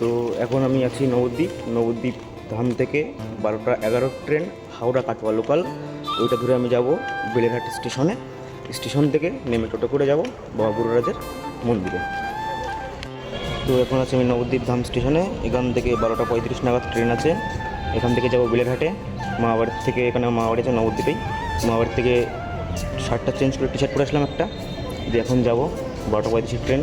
তো এখন আমি আছি নবদ্বীপ নবদ্বীপ ধাম থেকে বারোটা এগারো ট্রেন, হাওড়া কাটোয়া লোকাল ওইটা ধরে আমি যাব বেলেরহাট স্টেশনে। স্টেশন থেকে নেমে টোটো করে যাব বাবা বুড়োরাজের মন্দিরে। তো এখন আছে আমি নবদ্বীপ ধাম স্টেশনে, এখান থেকে বারোটা পঁয়ত্রিশ নাগাদ ট্রেন আছে। এখান থেকে যাব বেলেরহাটে মামাবাড়ির থেকে এখানে মামাবাড়ি আছে নবদ্বীপেই। মামাবাড়ির থেকে শার্টটা চেঞ্জ করে টি শার্ট পরে আসলাম একটা। দিয়ে এখন যাব বারোটা পঁয়ত্রিশের ট্রেন।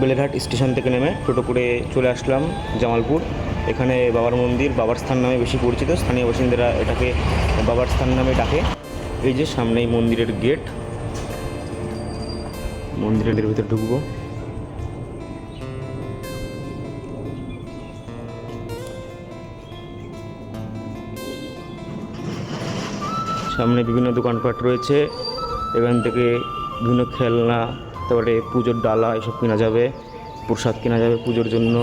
বেলেরহাট স্টেশন থেকে নেমে টোটো করে চলে আসলাম জামালপুর। এখানে বাবার মন্দির, বাবার স্থান নামে বেশি পরিচিত। স্থানীয় বাসিন্দারা এটাকে বাবার স্থান নামে ডাকে। এই যে সামনেই মন্দিরের গেট। মন্দিরের ভিতরে ঢুকবো। সামনে বিভিন্ন দোকানপাট রয়েছে। এখান থেকে বিভিন্ন খেলনা তারপরে পুজোর ডালা, এসব কেনা যাবে, প্রসাদ কেনা যাবে পুজোর জন্য।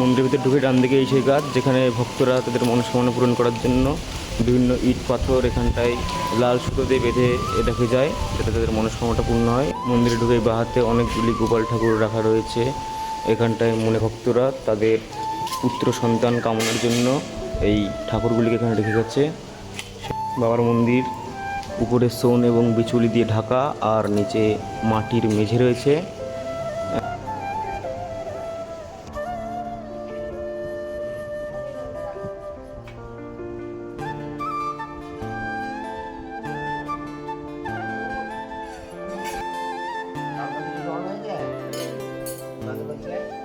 মন্দিরের ভিতরে ঢুকে ডান দিকে এই সেই গাছ, যেখানে ভক্তরা তাদের মনস্কামনা পূরণ করার জন্য বিভিন্ন ইট পাথর এখানটায় লাল সুতো দিয়ে বেঁধে রেখে যায় যাতে তাদের মনস্কামনাটা পূর্ণ হয়। মন্দিরে ঢুকে বাহাতে অনেকগুলি গোপাল ঠাকুর রাখা রয়েছে। এখানটায় মনে ভক্তরা তাদের পুত্র সন্তান কামনার জন্য এই ঠাকুরগুলিকে এখানে রেখে গেছে। বাবার মন্দির, উপরে সোন এবং বিচুলি দিয়ে ঢাকা, আর নিচে মাটির মেঝে রয়েছে। 그렇지?